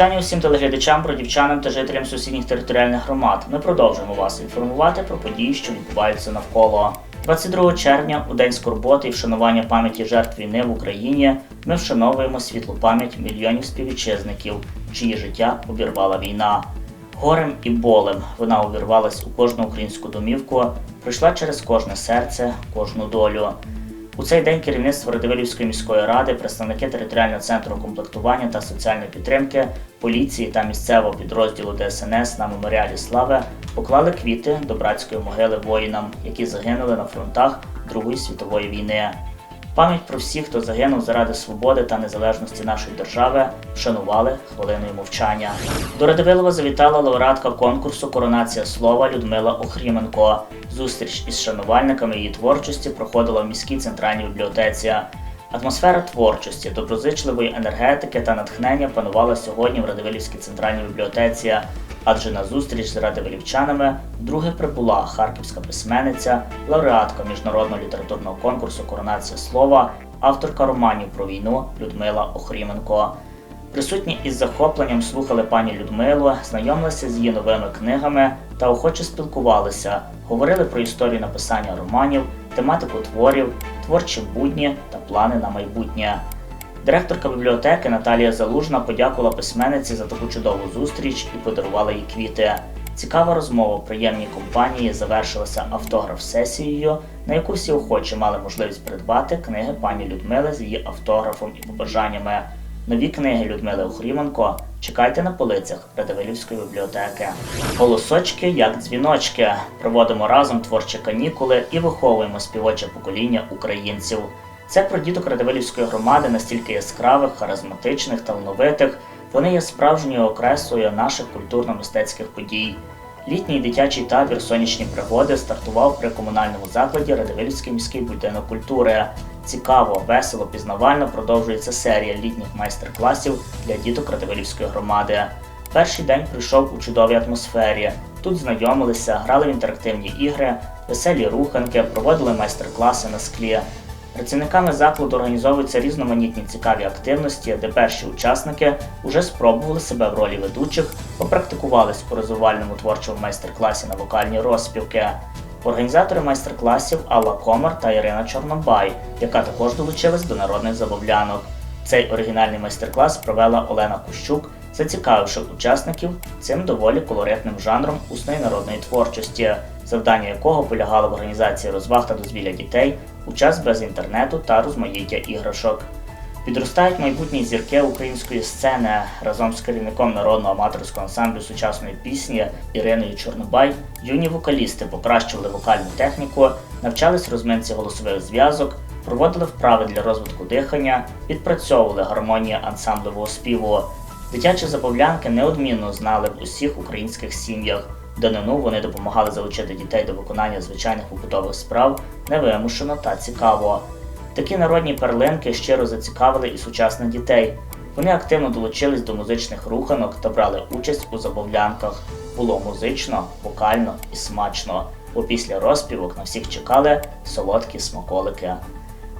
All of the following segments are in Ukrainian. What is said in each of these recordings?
Вітання усім телеглядачам, бродівчанам та жителям сусідніх територіальних громад. Ми продовжуємо вас інформувати про події, що відбуваються навколо. 22 червня, у день скорботи і вшанування пам'яті жертв війни в Україні, ми вшановуємо світлу пам'ять мільйонів співвітчизників, чиї життя обірвала війна. Горем і болем вона увірвалась у кожну українську домівку, пройшла через кожне серце, кожну долю. У цей день керівництво Радивилівської міської ради, представники територіального центру комплектування та соціальної підтримки, поліції та місцевого підрозділу ДСНС на меморіалі Слави поклали квіти до братської могили воїнам, які загинули на фронтах Другої світової війни. Пам'ять про всіх, хто загинув заради свободи та незалежності нашої держави, вшанували хвилиною мовчання. До Радивилова завітала лауреатка конкурсу Коронація слова Людмила Охріменко. Зустріч із шанувальниками її творчості проходила в міській центральній бібліотеці. Атмосфера творчості, доброзичливої енергетики та натхнення панувала сьогодні в Радивилівській центральній бібліотеці, адже на зустріч з радивилівчанами вдруге прибула харківська письменниця, лауреатка міжнародного літературного конкурсу Коронація слова, авторка романів про війну Людмила Охріменко. Присутні із захопленням слухали пані Людмилу, знайомилися з її новими книгами та охоче спілкувалися, говорили про історію написання романів, тематику творів, творчі будні та плани на майбутнє. Директорка бібліотеки Наталія Залужна подякувала письменниці за таку чудову зустріч і подарувала їй квіти. Цікава розмова в приємній компанії завершилася автограф-сесією, на яку всі охочі мали можливість придбати книги пані Людмили з її автографом і побажаннями. Нові книги Людмили Охріменко чекайте на полицях Радивилівської бібліотеки. Голосочки як дзвіночки. Проводимо разом творчі канікули і виховуємо співоче покоління українців. Це про діток Радивилівської громади настільки яскравих, харизматичних, талановитих. Вони є справжньою окреслою наших культурно-мистецьких подій. Літній дитячий табір Сонячні пригоди стартував при комунальному закладі Радивилівський міський будинок культури. Цікаво, весело, пізнавально продовжується серія літніх майстер-класів для діток Радивилівської громади. Перший день пройшов у чудовій атмосфері. Тут знайомилися, грали в інтерактивні ігри, веселі руханки, проводили майстер-класи на склі. Працівниками закладу організовуються різноманітні цікаві активності, де перші учасники вже спробували себе в ролі ведучих, попрактикувались у розвивальному творчому майстер-класі на вокальні розспівки. Організатори майстер-класів Алла Комар та Ірина Чорнобай, яка також долучилась до народних забавлянок. Цей оригінальний майстер-клас провела Олена Кущук, зацікавивши учасників цим доволі колоритним жанром усної народної творчості, завдання якого полягало в організації розваг та дозвілля дітей у час без інтернету та розмаїття іграшок. Підростають майбутні зірки української сцени разом з керівником народного аматорського ансамблю сучасної пісні Іриною Чорнобай. Юні вокалісти покращували вокальну техніку, навчались розминці голосових зв'язок, проводили вправи для розвитку дихання, відпрацьовували гармонію ансамблевого співу. Дитячі забавлянки неодмінно знали в усіх українських сім'ях. Данину вони допомагали залучити дітей до виконання звичайних побутових справ невимушено та цікаво. Такі народні перлинки щиро зацікавили і сучасних дітей. Вони активно долучились до музичних руханок та брали участь у забавлянках. Було музично, вокально і смачно, бо після розпівок на всіх чекали солодкі смаколики.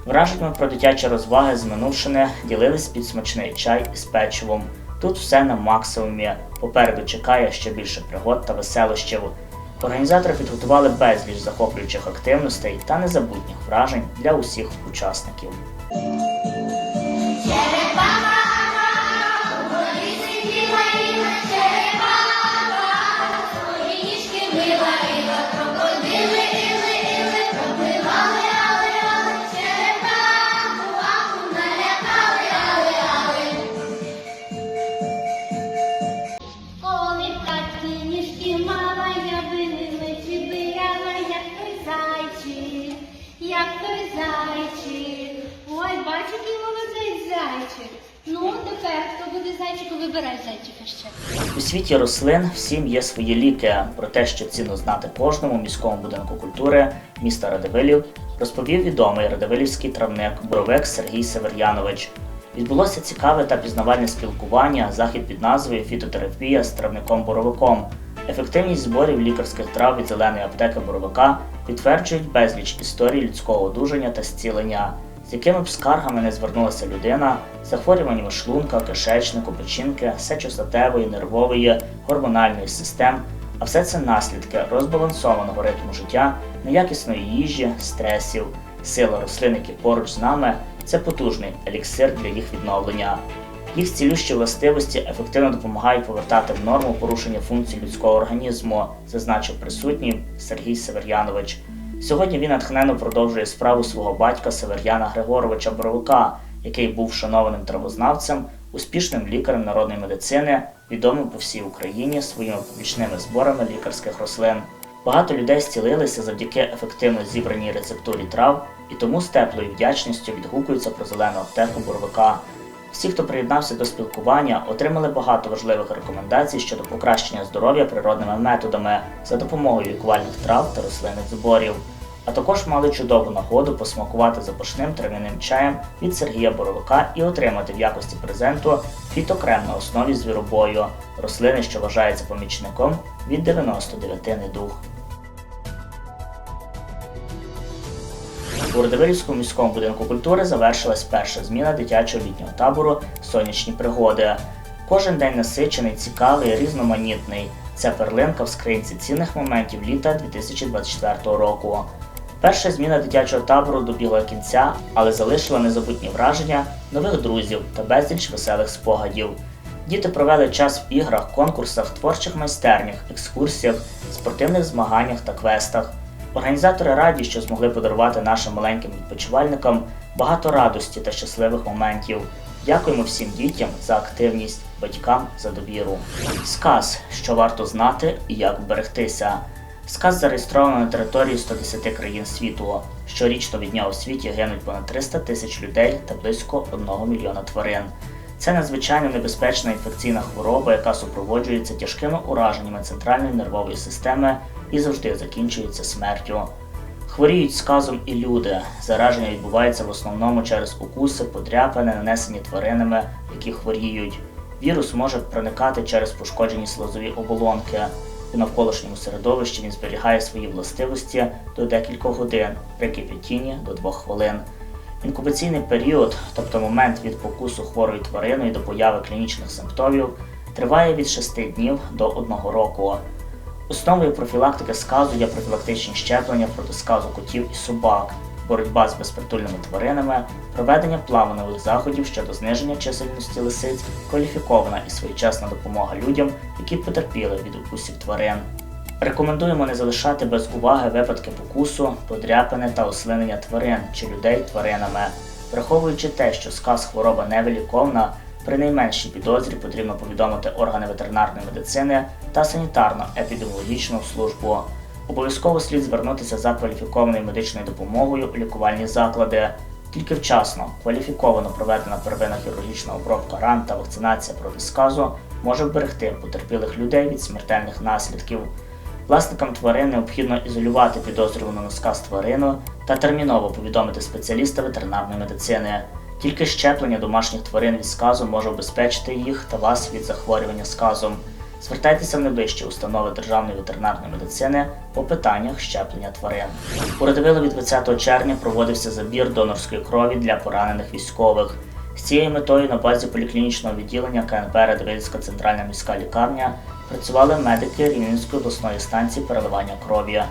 Враженнями про дитячі розваги з минувшини ділились під смачний чай із печивом. Тут все на максимумі. Попереду чекає ще більше пригод та веселощів. Організатори підготували безліч захоплюючих активностей та незабутніх вражень для усіх учасників. Зайчик. Ну, тепер хто буде зайчику, вибирай зайчика ще. У світі рослин всім є свої ліки. Про те, що цінно знати кожному міському будинку культури міста Радивилів, розповів відомий радивилівський травник Боровик Сергій Север'янович. Відбулося цікаве та пізнавальне спілкування, захід під назвою Фітотерапія з травником Боровиком. Ефективність зборів лікарських трав від зеленої аптеки Боровика підтверджують безліч історій людського одужання та зцілення. З якими б скаргами не звернулася людина, захворюваннями шлунка, кишечнику, печінки, сечостатевої, нервової, гормональної систем, а все це наслідки розбалансованого ритму життя, неякісної їжі, стресів, сила рослин, які поруч з нами це потужний еліксир для їх відновлення. Їх цілющі властивості ефективно допомагають повертати в норму порушення функцій людського організму, зазначив присутній Сергій Север'янович. Сьогодні він натхненно продовжує справу свого батька Север'яна Григоровича Боровика, який був шанованим травознавцем, успішним лікарем народної медицини, відомим по всій Україні своїми побічними зборами лікарських рослин. Багато людей зцілилися завдяки ефективно зібраній рецептурі трав і тому з теплою вдячністю відгукуються про зелену аптеку Боровика. Всі, хто приєднався до спілкування, отримали багато важливих рекомендацій щодо покращення здоров'я природними методами за допомогою лікувальних трав та рослинних зборів. А також мали чудову нагоду посмакувати запашним трав'яним чаєм від Сергія Боровика і отримати в якості презенту фітокрем на основі звіробою, рослини, що вважається помічником від 99 недуг. У Родовилівському міському будинку культури завершилась перша зміна дитячого літнього табору Сонячні пригоди. Кожен день насичений, цікавий, різноманітний. Це перлинка в скринці цінних моментів літа 2024 року. Перша зміна дитячого табору добігла кінця, але залишила незабутні враження, нових друзів та безліч веселих спогадів. Діти провели час в іграх, конкурсах, творчих майстернях, екскурсіях, спортивних змаганнях та квестах. Організатори раді, що змогли подарувати нашим маленьким відпочивальникам багато радості та щасливих моментів. Дякуємо всім дітям за активність, батькам за довіру. Сказ, що варто знати і як вберегтися. Сказ зареєстровано на території 110 країн світу. Щорічно від нього у світі гинуть понад 300 тисяч людей та близько 1 мільйона тварин. Це надзвичайно небезпечна інфекційна хвороба, яка супроводжується тяжкими ураженнями центральної нервової системи і завжди закінчується смертю. Хворіють сказом і люди. Зараження відбувається в основному через укуси, подряпини, нанесені тваринами, які хворіють. Вірус може проникати через пошкоджені слизові оболонки. У навколишньому середовищі він зберігає свої властивості до декількох годин, при кипятінні до 2 хвилин. Інкубаційний період, тобто момент від покусу хворою твариною до появи клінічних симптомів, триває від 6 днів до 1 року. Основою профілактики сказу є профілактичні щеплення проти сказу котів і собак, боротьба з безпритульними тваринами, проведення планових заходів щодо зниження чисельності лисиць, кваліфікована і своєчасна допомога людям, які потерпіли від укусів тварин. Рекомендуємо не залишати без уваги випадки покусу, подряпини та ослинення тварин чи людей тваринами. Враховуючи те, що сказ хвороба невиліковна, при найменшій підозрі потрібно повідомити органи ветеринарної медицини та санітарно-епідеміологічну службу. Обов'язково слід звернутися за кваліфікованою медичною допомогою у лікувальні заклади. Тільки вчасно кваліфіковано проведена первинна хірургічна обробка ран та вакцинація проти сказу може вберегти потерпілих людей від смертельних наслідків. Власникам тварин необхідно ізолювати підозрювану на сказ тварину та терміново повідомити спеціаліста ветеринарної медицини. Тільки щеплення домашніх тварин від сказу може обезпечити їх та вас від захворювання сказом. Звертайтеся в найближчі установи Державної ветеринарної медицини по питаннях щеплення тварин. У Радивилові 20 червня проводився забір донорської крові для поранених військових. З цією метою на базі поліклінічного відділення КНП Радивильська центральна міська лікарня працювали медики Рівненської обласної станції переливання крові.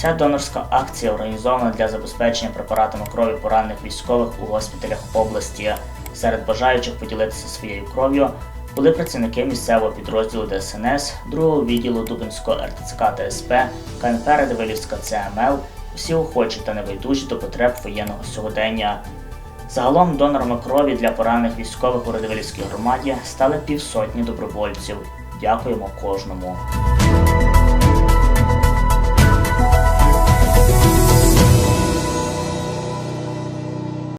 Ця донорська акція організована для забезпечення препаратами крові поранених військових у госпіталях області. Серед бажаючих поділитися своєю кров'ю були працівники місцевого підрозділу ДСНС, другого відділу Дубинського РТЦК та СП, КНП Радивилівська ЦМЛ, усі охочі та небайдужі до потреб воєнного сьогодення. Загалом донорами крові для поранених військових у Радивилівській громаді стали півсотні добровольців. Дякуємо кожному.